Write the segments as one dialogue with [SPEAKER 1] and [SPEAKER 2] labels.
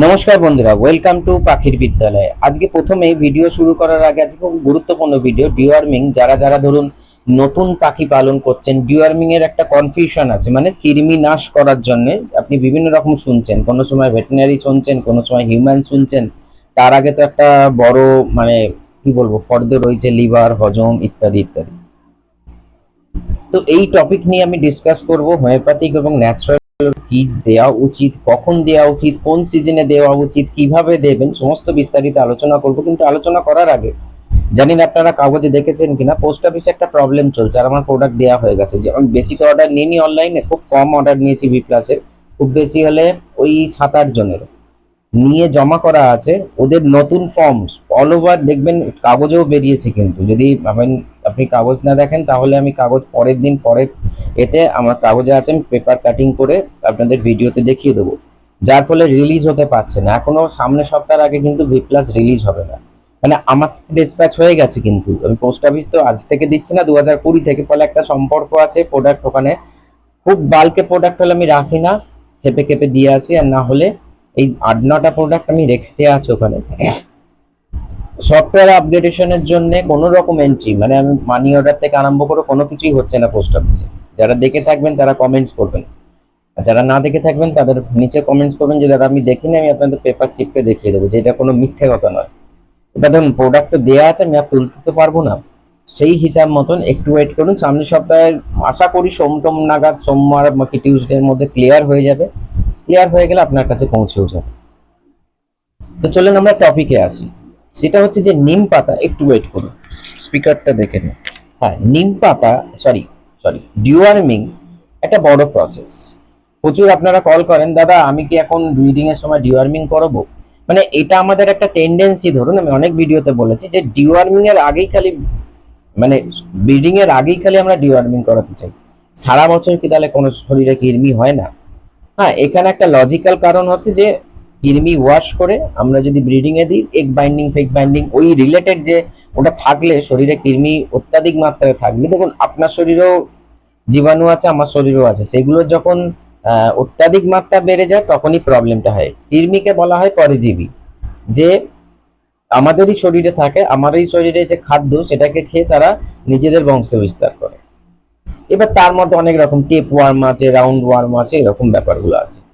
[SPEAKER 1] নমস্কার বন্ধুরা welcome to পাখির বিদ্যালয়। আজকে প্রথমে ভিডিও শুরু করার আগে আজকে খুব গুরুত্বপূর্ণ ভিডিও ডিওয়ার্মিং যারা যারা ধরুন নতুন পাখি পালন করছেন ডিওয়ার্মিং এর একটা কনফিউশন আছে মানে কৃমি নাশ করার জন্য আপনি বিভিন্ন রকম শুনছেন। কোনো সময় ভেটেরিনারি শুনছেন, কোনো সময় হিউম্যান শুনছেন। তার আগে তো একটা বড় মানে কি বলব ফর্দ রয়েছে লিভার হজম ইত্যাদি ইত্যাদি। তো এই টপিক নিয়ে আমি ডিসকাস করব হোমিওপ্যাথিক এবং ন্যাচারাল কি দেওয়া উচিত, কখন দেওয়া উচিত, কোন সিজনে দেওয়া উচিত, কীভাবে দেবেন, সমস্ত বিস্তারিত আলোচনা করব, কিন্তু আলোচনা করার আগে জানি না আপনারা কাগজে দেখেছেন কিনা, পোস্ট অফিসে একটা প্রবলেম চলছে, আর আমার প্রোডাক্ট দেওয়া হয়ে গেছে। যে আমি বেশি তো অর্ডার নিইনি অনলাইনে খুব কম অর্ডার নিয়েছি বি প্লাসের খুব বেশি হলে ওই সাত আট জনের। নিয়ে জমা করা আছে, ওদের নতুন ফর্মস অল ওভার দেখবেন, কাগজেও বেরিয়েছে কিন্তু, যদি আপনি- কাগজ না দেখেন, তাহলে আমি কাগজ পরের দিন, পরের এতে আমার কাগজে আছে আমি পেপার কাটিং করে আপনাদের ভিডিওতে দেখিয়ে দেবো। যার ফলে রিলিজ হতে পারছে না। এখনও সামনের সপ্তাহের আগে কিন্তু ভি প্লাস রিলিজ হবে না। মানে আমার ডিসপ্যাচ হয়ে গেছে কিন্তু। আমি পোস্ট অফিস তো আজ থেকে দিচ্ছি না দু হাজার কুড়ি থেকে ফলে একটা সম্পর্ক আছে প্রোডাক্ট ওখানে। খুব বাল্কে প্রোডাক্ট হলে আমি রাখি না, খেপে খেপে দিয়ে আসি, আর না হলে এই আট নটা প্রোডাক্ট আমি রেখে আছি ওখানে। সফটওয়্যার আপগ্রেডেশনের জন্য কোনো রকম এন্ট্রি মানে আমি মানি অর্ডার থেকে আরম্ভ করে কোনো কিছুই হচ্ছে না পোস্ট অফিসে যারা দেখে থাকবেন তারা কমেন্টস করবেন। আর যারা না দেখে থাকবেন তাদের নিচে কমেন্টস করবেন যে, দাদা, আমি দেখিনি, আমি আপনাদের পেপার চিপকে দেখিয়ে দেবো, যে এটা কোনো মিথ্যে কথা নয়। এটা ধরুন প্রোডাক্ট তো দেওয়া আছে, আমি আর তুলতে তো পারব না। সেই হিসাব মতন একটু ওয়েট করুন, সামনের সপ্তাহে আশা করি সোম সোমটম নাগাদ সোমবার বাকি টিউসডের মধ্যে ক্লিয়ার হয়ে যাবে। ক্লিয়ার হয়ে গেলে আপনার কাছে পৌঁছেও যাবে। তো চলুন আমরা টপিকে আসি। সেটা হচ্ছে যে নিম পাতা, একটু ওয়েট করুন। স্পিকারটা দেখে নিন। হ্যাঁ নিম পাতা সরি সরি ডিওয়ার্মিং একটা বড় প্রসেস প্রচুর আপনারা কল করেন, দাদা, আমি কি এখন ব্রিডিং এর সময় ডিওয়ার্মিং করাবো? মানে এটা আমাদের একটা টেন্ডেন্সি ধরুন, আমি অনেক ভিডিওতে বলেছি যে ডিওয়ার্মিং এর আগেই খালি মানে ব্রিডিং এর আগেই খালি আমরা ডিওয়ার্মিং করাতে চাই। সারা বছর কি তাহলে কোনো শরীরে কৃমি হয় না? হ্যাঁ এখানে একটা লজিক্যাল কারণ হচ্ছে যে কৃমি ওয়াশ করে আমরা যদি ব্রিডিং এ দিই, এগ বাইন্ডিং ফেক বাইন্ডিং, ওই রিলেটেড যে ওটা থাকলে শরীরে কৃমি অত্যাধিক মাত্রায় থাকলে দেখুন, আপনার শরীরেও জীবাণু আছে, আমার শরীরেও আছে। সেগুলো যখন অত্যাধিক মাত্রা বেড়ে যায়, তখনই প্রবলেমটা হয়। কৃমিকে বলা হয় পরজীবী। যে আমাদেরই শরীরে থাকে, আমারই শরীরে যে খাদ্য, সেটাকে খেয়ে তারা নিজেদের বংশ বিস্তার করে। এবার তার মধ্যে অনেক রকম টেপ ওয়ার্ম আছে, রাউন্ড ওয়ার্ম আছে, এরকম ব্যাপারগুলো আছে।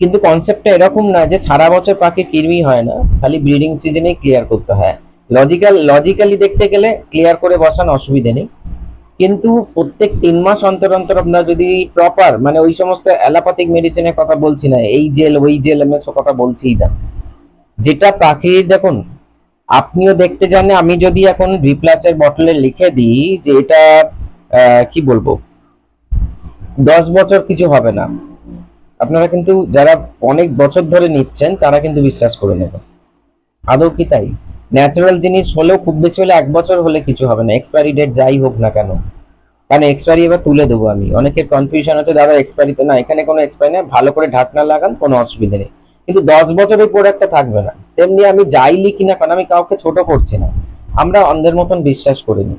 [SPEAKER 1] কিন্তু কনসেপ্টটা এরকম না যে সারা বছর পাখি কৃমি হয় না, খালি ব্রিডিং সিজনেই ক্লিয়ার করতে হয়। লজিক্যাল লজিক্যালি দেখতে গেলে ক্লিয়ার করে বসান অসুবিধে নেই। কিন্তু প্রত্যেক তিন মাস অন্তর অন্তর আপনার যদি প্রপার মানে ওই সমস্ত অ্যালোপ্যাথিক মেডিসিনের কথা বলছি না, এই জেল ওই জেল এমএস কথা বলছিই না। যেটা পাখির, দেখুন, আপনিও দেখতে জানে আমি যদি এখন ভি প্লাসের বটলে লিখে দিই যে এটা কি বলব? দশ বছর কিছু হবে না। আপনারা কিন্তু যারা অনেক বছর ধরে নিচ্ছেন, তারা কিন্তু বিশ্বাস করে নেবেন। আদৌ কি তাই? ন্যাচারাল জিনিস হলেও খুব বেশি হলে এক বছর হলে কিছু হবে না। এক্সপায়ারি ডেট যাই হোক না কেন। কারণ এক্সপায়ারি এবার তুলে দেবো আমি। অনেকের কনফিউশন হচ্ছে, দাদা এক্সপায়ারিতে না, এখানে কোনো এক্সপায়ারি নেই, ভালো করে ঢাকনা লাগান, কোনো অসুবিধা নেই। কিন্তু দশ বছর ওই প্রোডাক্টটা থাকবে না। তেমনি আমি যাই লিখি না কারণ আমি কাউকে ছোট করছি না। আমরা অন্ধের মতন বিশ্বাস করিনি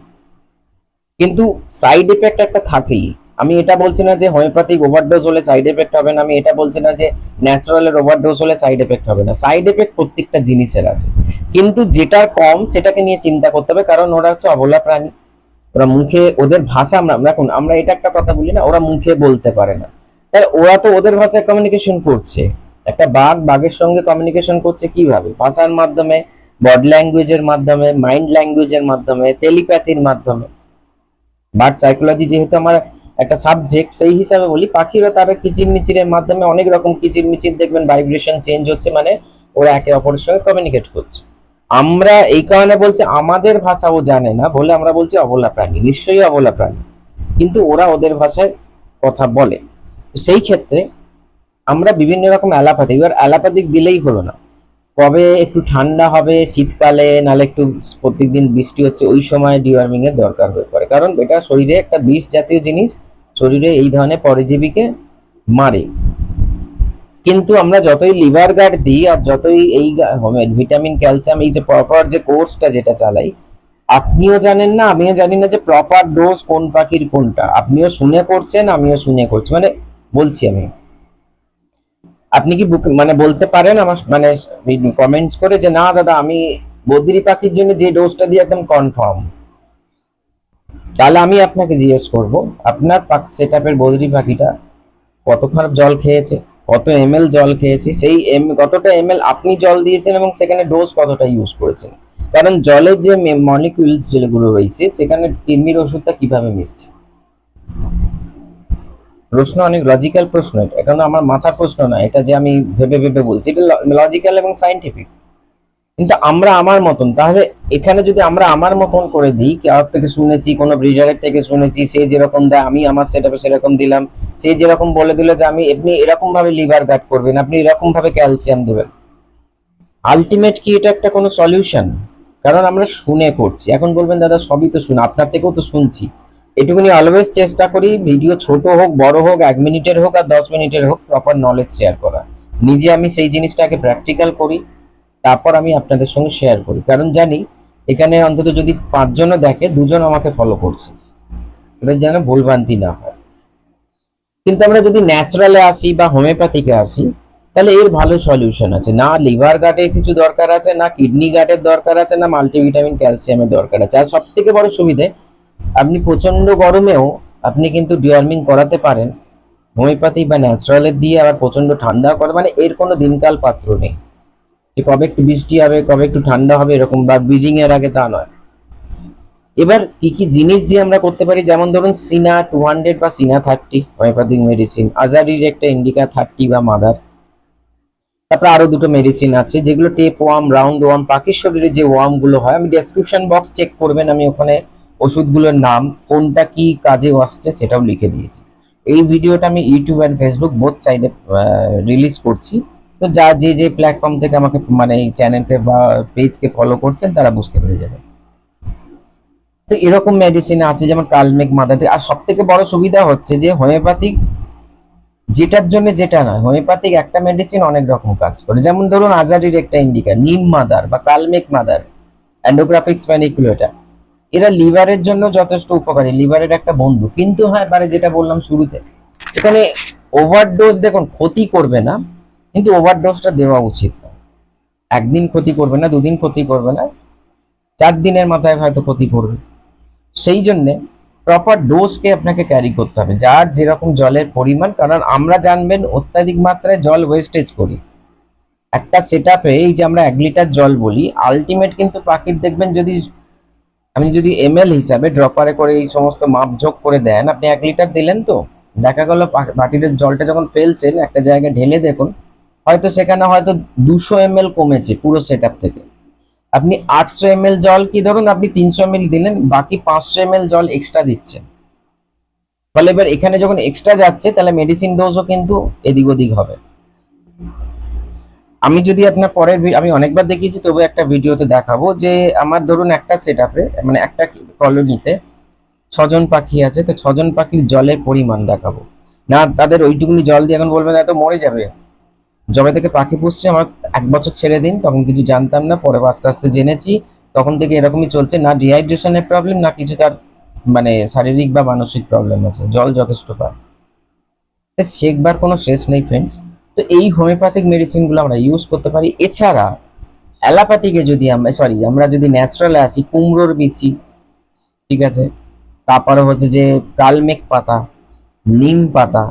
[SPEAKER 1] কিন্তু সাইড এফেক্ট একটা থাকেই। আমি এটা বলছি না যে হোমিওপ্যাথিক ওভারডোজ হলে সাইড এফেক্ট হবে না, আমি এটা বলছি না যে ন্যাচারালের ওভারডোজ হলে সাইড এফেক্ট হবে না। সাইড এফেক্ট প্রত্যেকটা জিনিসের আছে। কিন্তু যেটার কম সেটাকে নিয়ে চিন্তা করতে হবে, কারণ ওরা হচ্ছে অবলা প্রাণী। ওরা মুখে, ওদের ভাষা আমরা, দেখুন, আমরা এটা একটা কথা বলি না, ওরা মুখে বলতে পারে না। তাই ওরা তো ওদের ভাষায় কমিউনিকেশন করছে। একটা বাঘ বাঘের সঙ্গে কমিউনিকেশন করছে কীভাবে? ভাষার মাধ্যমে বডি ল্যাঙ্গুয়েজের মাধ্যমে মাইন্ড ল্যাঙ্গুয়েজের মাধ্যমে টেলিপ্যাথির মাধ্যমে। বার্ড সাইকোলজি যেহেতু আমার একটা সাবজেক্ট সেই হিসাবে বলি, পাখিরা তারা কিচির মিচিরের মাধ্যমে অনেক রকম কিচির মিচির দেখবেন ভাইব্রেশন চেঞ্জ হচ্ছে মানে ওরা একে অপরের সঙ্গে কমিউনিকেট করছে। আমরা এই কারণে বলছি, আমাদের ভাষা ও জানে না বলে আমরা বলছি অবলা প্রাণী, নিশ্চয়ই অবলা প্রাণী। কিন্তু ওরা ওদের ভাষায় কথা বলে। সেই ক্ষেত্রে আমরা বিভিন্ন রকম অ্যালাপ্যাথিক এবার অ্যালাপ্যাথিক দিলেই হলো না। কবে একটু ঠান্ডা হবে, শীতকালে, নালে একটু প্রত্যেকদিন বৃষ্টি হচ্ছে, ওই সময় ডিওয়ার্মিং এর দরকার হয়ে পড়ে। কারণ এটা শরীরে একটা বিষ জাতীয় জিনিস শরীরে এই ধরনের পরজীবীকে মারে। কিন্তু আমরা যতই লিভার গার্ড দিই আর যতই এই ভিটামিন, ক্যালসিয়াম, এই যে প্রপার যে কোর্সটা যেটা চালাই, আপনিও জানেন না, আমিও জানি না যে প্রপার ডোজ কোন পাখির কোনটা। আপনিও শুনে করছেন, আমিও শুনে করছি। মানে বলছি আমি। আপনি কি মানে বলতে পারেন আমার মানে কমেন্টস করে যে, না, দাদা, আমি বদ্রি পাখির জন্য যে ডোজটা দিয়ে একদম কনফার্ম তাহলে আমি আপনাকে জিজ্ঞেস করব, আপনার সেট আপের বদ্রি পাখিটা কত খারাপ জল খেয়েছে, কত এম জল খেয়েছে, সেই এম কতটা এম আপনি জল দিয়েছেন এবং সেখানে ডোজ কতটা ইউজ করেছেন? কারণ জলের যে মলিকিউলস যেগুলো রয়েছে, সেখানে কিডনির ওষুধটা কীভাবে মিশছে? প্রশ্ন অনেক লজিক্যাল প্রশ্ন এটা এটা আমার মাথার প্রশ্ন না, এটা যে আমি ভেবে ভেবে বলছি, এটা লজিক্যাল এবং সাইন্টিফিক কিন্তু আমরা আমার মতন, তাহলে এখানে যদি আমরা আমার মতন করে দিই কারোর থেকে শুনেছি, কোনো ব্রিডারের থেকে শুনেছি, সে যেরকম দেয়, আমি আমার সেটাপে সেরকম দিলাম, সে যেরকম বলে দিল যে আমি আপনি এরকম ভাবে লিভার গার্ড করবেন, আপনি এরকম ভাবে ক্যালসিয়াম দেবেন। আলটিমেট কি এটা একটা কোনো সলিউশন কারণ আমরা শুনে করছি। এখন বলবেন, দাদা, সবই তো শুনে, আপনার থেকেও তো শুনছি। এটুকুনি অলওয়েজ চেষ্টা করি ভিডিও ছোট হোক, বড় হোক, এক মিনিটের হোক আর দশ মিনিটের হোক প্রপার নলেজ শেয়ার করা নিজে আমি সেই জিনিসটাকে প্র্যাকটিক্যাল করি। তারপর আমি আপনাদের সঙ্গে শেয়ার করি। কারণ জানি, এখানে অন্তত যদি পাঁচজনও দেখে, দুজন আমাকে ফলো করছে। সেটা যেন ভুলভ্রান্তি না হয়। কিন্তু আমরা যদি ন্যাচারালে আসি বা হোমিওপ্যাথিকে আসি, তাহলে এর ভালো সলিউশন আছে। না লিভার গার্ডের কিছু দরকার আছে, না কিডনি গার্ডের দরকার আছে, না মাল্টিভিটামিন ক্যালসিয়ামের দরকার আছে। আর সব থেকে বড় সুবিধে, আপনি প্রচণ্ড গরমেও আপনি কিন্তু ডিওয়ার্মিং করাতে পারেন। হোমিওপ্যাথি বা ন্যাচারালের দিয়ে আবার প্রচণ্ড ঠান্ডা করে মানে এর কোনো দিনকাল পাত্র নেই। যে কবে একটু বৃষ্টি হবে, কবে একটু ঠান্ডা হবে, এরকম বা ব্রিডিং এর আগে তা নয়। এবার কি কি জিনিস দিয়ে আমরা করতে পারি? যেমন ধরুন, সিনা টু হান্ড্রেড বা সিনা থার্টি হোমিওপ্যাথিক মেডিসিন আজারির একটা ইন্ডিকা থার্টি বা মাদার তারপরে আরও দুটো মেডিসিন আছে, যেগুলো টেপ ওয়ার্ম রাউন্ড ওয়ার্ম পাখির শরীরে যে ওয়ার্মগুলো হয়, আমি ডেসক্রিপশন বক্স চেক করবেন, আমি ওখানে ওষুধগুলোর নাম, কোনটা কি কাজে আসছে সেটাও লিখে দিয়েছি। এই ভিডিওটা আমি ইউটিউব অ্যান্ড ফেসবুক বোথ সাইডে রিলিজ করছি। তো যা যে যে প্ল্যাটফর্ম থেকে আমাকে মানে এই চ্যানেলকে বা পেজকে ফলো করছেন, তারা বুঝতে পেরে যাবে। তো এরকম মেডিসিন আছে যেমন কালমেক মাদাতে আর সব থেকে বড় সুবিধা হচ্ছে যে হোমিওপ্যাথিক যেটার জন্য যেটা নয় হোমিওপ্যাথিক একটা মেডিসিন অনেক রকম কাজ করে। যেমন ধরুন আজারির একটা ইন্ডিকা নিম মাদার বা কালমেক মাদার অ্যান্ডোগ্রাফিক্স ম্যানিকুলেটা এরা লিভারের জন্য যথেষ্ট উপকারী। লিভারের একটা বন্ধু। কিন্তু হ্যাঁ এবারে যেটা বললাম শুরুতে, এখানে ওভারডোজ দেখুন, ক্ষতি করবে না। কিন্তু ওভারডোজটা দেওয়া উচিত না। একদিন ক্ষতি করবে না, দুদিন ক্ষতি করবে না, চার দিনের মাথায় হয়তো ক্ষতি করবে। সেই জন্যে প্রপার ডোজকে আপনাকে ক্যারি করতে হবে। যার যেরকম জলের পরিমাণ, কারণ আমরা জানবেন অত্যাধিক মাত্রায় জল ওয়েস্টেজ করি। একটা সেট এই যে আমরা এক লিটার জল বলি আলটিমেট কিন্তু পাখির দেখবেন যদি আপনি যদি এম এল হিসাবে ড্রপারে করে এই সমস্ত মাপঝোক করে দেন, আপনি এক লিটার দিলেন তো? দেখা গেল বাটির জলটা যখন ফেলছেন, একটা জায়গায় ঢেলে দেখুন হয়তো সেখানে হয়তো দুশো এম কমেছে পুরো সেট থেকে। আপনি আটশো এম জল কি ধরুন, আপনি তিনশো এম দিলেন, বাকি পাঁচশো এম জল এক্সট্রা দিচ্ছেন ফলে এবার এখানে যখন এক্সট্রা যাচ্ছে, তাহলে মেডিসিন ডোজও কিন্তু এদিক ওদিক হবে। আমি যদি আপনার পরের আমি অনেকবার দেখিয়েছি তবু একটা ভিডিওতে দেখাবো যে আমার ধরুন একটা সেট মানে একটা কলোনিতে ছজন পাখি আছে, তো ছজন পাখির জলের পরিমাণ দেখাবো। না, তাদের ওইটুকুনি জল দিয়ে এখন বলবেন, এত মরে যাবে? জবে থেকে পাখি পুষছে, আমার এক বছর ছেড়ে দিন, তখন কিছু জানতাম না, পরে আস্তে আস্তে জেনেছি, তখন থেকে এরকমই চলছে, না ডিহাইড্রেশনের প্রবলেম না কিছু তার মানে শারীরিক বা মানসিক প্রবলেম আছে, জল যথেষ্ট পায়। শেখবার কোনো শেষ নেই ফ্রেন্ডস তো এই হোমিওপ্যাথিক মেডিসিনগুলো আমরা ইউজ করতে পারি। এছাড়া অ্যালোপ্যাথিকে যদি আমরা সরি আমরা যদি ন্যাচারালে আসি, কুমড়োর বিচি, ঠিক আছে? তারপরে হচ্ছে যে কালমেক পাতা, নিম পাতা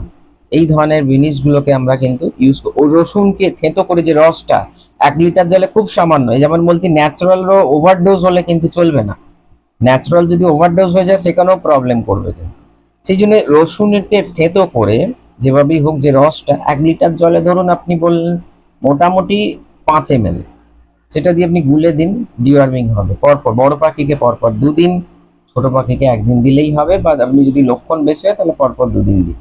[SPEAKER 1] এই ধরনের জিনিসগুলোকে আমরা কিন্তু ইউজ করি রসুনকে থেঁতো করে যে রসটা এক লিটার জলে খুব সামান্য যেমন বলছি ন্যাচারাল ওভারডোজ হলে কিন্তু চলবে না। ন্যাচারাল যদি ওভারডোজ হয়ে যায়, সেখানেও প্রবলেম করবে কিন্তু। সেই জন্য রসুনকে থেঁতো করে যেভাবেই হোক যে রসটা, এক লিটার জলে ধরুন আপনি বললেন মোটামুটি পাঁচ এম সেটা দিয়ে আপনি গুলে দিন ডিওয়ার্মিং হবে। পরপর, বড় পাখিকে পরপর দুদিন, ছোট পাখিকে একদিন দিলেই হবে, বা আপনি যদি লক্ষণ বেশি হয়, তাহলে পরপর দুদিন দিন।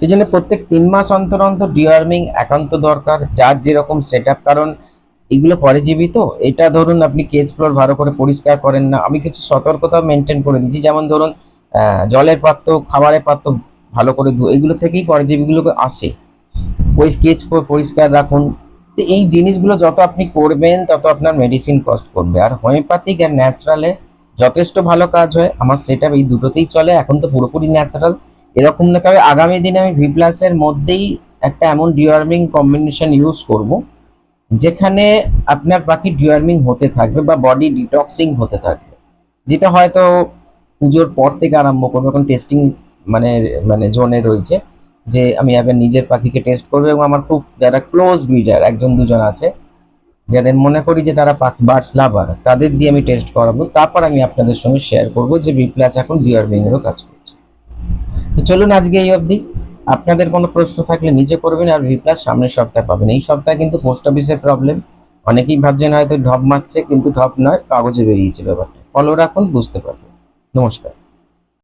[SPEAKER 1] সেই জন্য প্রত্যেক তিন মাস অন্তর অন্তর ডিওয়ার্মিং একান্ত দরকার, যার যেরকম সেট কারণ এগুলো পরিজীবী তো, এটা ধরুন আপনি কেজ ফ্লোর ভালো করে পরিষ্কার করেন না, আমি কিছু সতর্কতা মেনটেন করে দিচ্ছি যেমন ধরুন জলের পাত্র, খাবারের পাত্র ভালো করে ধু এগুলো থেকেই পরজীবীগুলো আসে। ওই স্কেচ পরিষ্কার রাখুন। তো এই জিনিসগুলো যত আপনি করবেন, তত আপনার মেডিসিন কস্ট করবে। আর হোমিওপ্যাথিক আর ন্যাচারালে যথেষ্ট ভালো কাজ হয়। আমার সেটা এই দুটোতেই চলে, এখন তো পুরোপুরি ন্যাচারাল এরকম না, তবে আগামী দিনে আমি ভি প্লাসের মধ্যেই একটা এমন ডিওয়ার্মিং কম্বিনেশন ইউজ করব, যেখানে আপনার পাখি ডিওয়ার্মিং হতে থাকবে বা বডি ডিটক্সিং হতে থাকবে। যেটা হয়তো পুজোর পর থেকে আরম্ভ করব, এখন টেস্টিং মানে মানে জোনে রয়েছে, যে আমি আগে নিজের পাখিকে টেস্ট করব এবং আমার খুব যারা ক্লোজ ব্রিডার একজন দুজন আছে, যাদের মনে করি যে তারা পাখি বার্ডস লাভার তাদের দিয়ে আমি টেস্ট করাবো। তারপর আমি আপনাদের সঙ্গে শেয়ার করব যে বি প্লাস এখন ডিওয়ার্মিংয়েরও কাজ করছে তো চলুন আজকে এই অবধি। আপনাদের কোনো প্রশ্ন থাকলে নিচে করবেন আর ভি সামনের সপ্তাহে পাবেন। এই সপ্তাহে কিন্তু পোস্ট অফিসের প্রবলেম অনেকেই ভাবছেন হয়তো ঢপ মারছে, কিন্তু ঢপ নয়, কাগজে বেরিয়েছে ব্যাপারটা। ফলো রাখুন, বুঝতে পারবেন। নমস্কার।